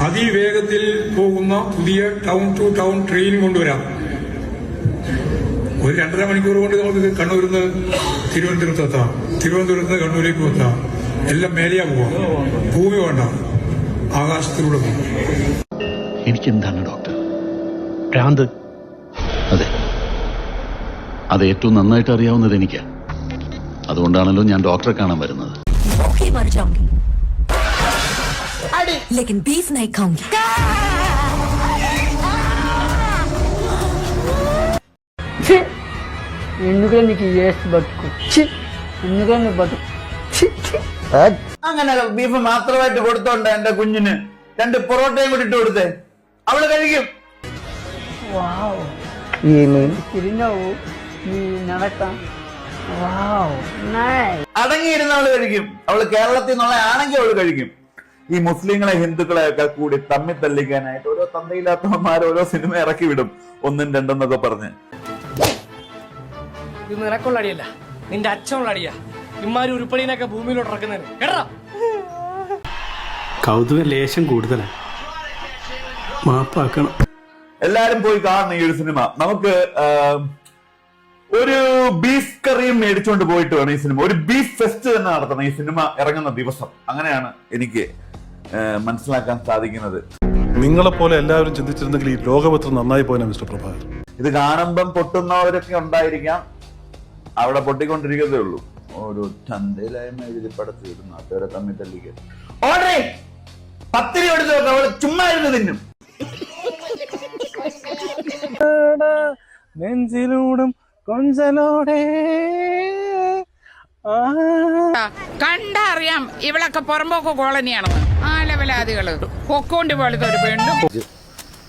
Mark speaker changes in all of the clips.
Speaker 1: അതിവേഗത്തിൽ പോകുന്ന പുതിയ ടൗൺ ടു ടൗൺ ട്രെയിൻ കൊണ്ടുവരാം. ഒരു രണ്ടര മണിക്കൂർ കൊണ്ട് നമുക്ക് കണ്ണൂരിൽ നിന്ന് തിരുവനന്തപുരത്ത് എത്താം. തിരുവനന്തപുരത്ത് നിന്ന് കണ്ണൂരേക്ക് എത്താം. എല്ലാം മേലെയാ പോവാം. ഭൂമി വേണ്ട. ആകാശത്തിലൂടെ പോകും
Speaker 2: എനിക്കെന്താണ് ഡോക്ടർ?
Speaker 3: ഭ്രാന്ത്.
Speaker 2: അതെ. അത് ഏറ്റവും നന്നായിട്ട് അറിയാവുന്നത് എനിക്ക്. അതുകൊണ്ടാണല്ലോ ഞാൻ ഡോക്ടറെ കാണാൻ വരുന്നത്.
Speaker 4: भूखी मर जाऊंगी लेकिन बीफ नहीं खाऊंगी
Speaker 5: ఛీ! ఎందుకని నీకు వేస్ట్ బతుకు ఛీ! ఎందుకని నువ్వు బతుకు ఛీ! ఛీ!
Speaker 6: അങ്ങനെ ബീഫ് മാത്രമായിട്ട് കൊടുത്തോണ്ട് എന്റെ കുഞ്ഞിന് രണ്ട് പൊറോട്ടയും കൂടി ഇട്ട് കൊടുത്തേ അവള് കഴിക്കും
Speaker 5: వావ్ తిరిగినావు నీ నడక వావ్ నైస్
Speaker 6: അടങ്ങിയിരുന്ന അവള് കഴിക്കും അവള് കേരളത്തിൽ നിന്നുള്ള ആണെങ്കിൽ അവള് കഴിക്കും ഈ മുസ്ലിങ്ങളെ ഹിന്ദുക്കളെ ഒക്കെ കൂടി തമ്മി തല്ലിക്കാനായിട്ട് ഓരോ തന്തയില്ലാത്തവന്മാർ ഓരോ സിനിമ ഇറക്കി വിടും ഒന്നും രണ്ടെന്നൊക്കെ പറഞ്ഞ്.
Speaker 7: ഇത് നിനക്കുള്ള അടിയല്ല നിന്റെ അച്ഛനുള്ള അടിയാ ഇമാരി ഉരുപ്പടീനൊക്കെ ഭൂമിയിലോട്ട് ഇറക്കുന്നതിന് കേട്ടാ?
Speaker 3: കൗതുക ലേശം കൂടുതലാണ് മാപ്പാക്കണം.
Speaker 6: എല്ലാരും പോയി കാണുന്ന ഈ ഒരു സിനിമ. നമുക്ക് ഒരു ബീഫ് കറിയും മേടിച്ചുകൊണ്ട് പോയിട്ട് വേണം ഈ സിനിമ. ഒരു ബീഫ് ഫെസ്റ്റ് തന്നെ നടത്തണം ഈ സിനിമ ഇറങ്ങുന്ന ദിവസം. അങ്ങനെയാണ് എനിക്ക് മനസ്സിലാക്കാൻ സാധിക്കുന്നത്.
Speaker 8: നിങ്ങളെപ്പോലെ എല്ലാവരും ചിന്തിച്ചിരുന്നെങ്കിൽ ഈ ലോകം എത്ര നന്നായി പോയന മിസ്റ്റർ പ്രഭാകർ.
Speaker 6: ഇത് കാണുമ്പം പൊട്ടുന്നവരൊക്കെ ഉണ്ടായിരിക്കാം. അവിടെ പൊട്ടിക്കൊണ്ടിരിക്കുന്നതേ ഉള്ളൂ. ഒരു ചന്തയിലായ്മ എഴുതി പടത്ത് ഇടുന്നു നാട്ടുകാരെ തമ്മിൽ തല്ലിക്ക്. ഓടേ പത്തിരി എടുത്ത് നോക്കാം അവൾ ചുമ്മാ ഇരുന്ന് തിന്നും.
Speaker 3: നെഞ്ചിലൂടും കൊഞ്ചലോടെ.
Speaker 9: കണ്ടറിയാം ഇവളൊക്കെ പുറമ്പോക്ക് കോളനിയാണെന്ന് ആ ലെവലാദികള് പൊക്കോണ്ടി പോലത്തെ ഒരു പെണ്ണും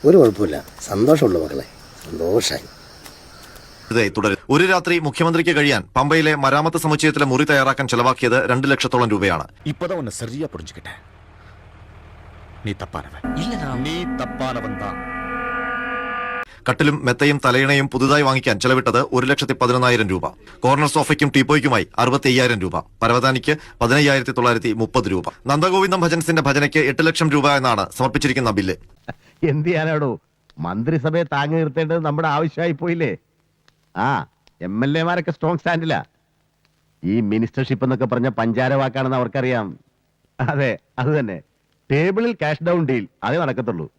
Speaker 10: ഒരു കുഴപ്പമില്ല സന്തോഷമുള്ളൂ മക്കളെ സന്തോഷായി
Speaker 11: ഇതേ തുടരും ഒരു രാത്രി മുഖ്യമന്ത്രിക്ക് കഴിയാൻ പമ്പയിലെ മരാമത്ത് സമുച്ചയത്തിലെ മുറി തയ്യാറാക്കാൻ ചെലവാക്കിയത് രണ്ട് ലക്ഷത്തോളം രൂപയാണ്
Speaker 10: இப்பதான் உன்னை சரியா புரிஞ்சுக்கிட்டேன் நீ தப்பானவன் நீ தப்பானவன் தான்
Speaker 11: കട്ടിലും മെത്തയും തലയിണയും പുതുതായി വാങ്ങിക്കാൻ ചെലവിട്ടത് ഒരു ലക്ഷത്തി പതിനൊന്നായിരം രൂപ. കോർണർ സോഫയ്ക്കും ടീപ്പോയ്ക്കുമായി അറുപത്തി അയ്യായിരം രൂപ. പരവതാനിക്ക് പതിനയ്യായിരത്തി തൊള്ളായിരത്തി മുപ്പത് രൂപ. നന്ദഗോവിന്ദം ഭജൻസിന്റെ ഭജനയ്ക്ക് എട്ട് ലക്ഷം രൂപ എന്നാണ് സമർപ്പിച്ചിരിക്കുന്ന ബില്ല്.
Speaker 10: എന്ത് ചെയ്യാനാടോ? മന്ത്രിസഭയെ താങ്ങി നിർത്തേണ്ടത് നമ്മുടെ ആവശ്യമായി പോയില്ലേ? ആ എം എൽ എമാരൊക്കെ സ്ട്രോങ് സ്റ്റാൻഡില്ല ഈ മിനിസ്റ്റർഷിപ്പ് എന്നൊക്കെ പറഞ്ഞ പഞ്ചാര വാക്കാണെന്ന് അവർക്കറിയാം. അതെ അത് തന്നെ. ടേബിളിൽ ക്യാഷ് ഡൗൺ ഡീൽ അതേ നടക്കത്തുള്ളൂ.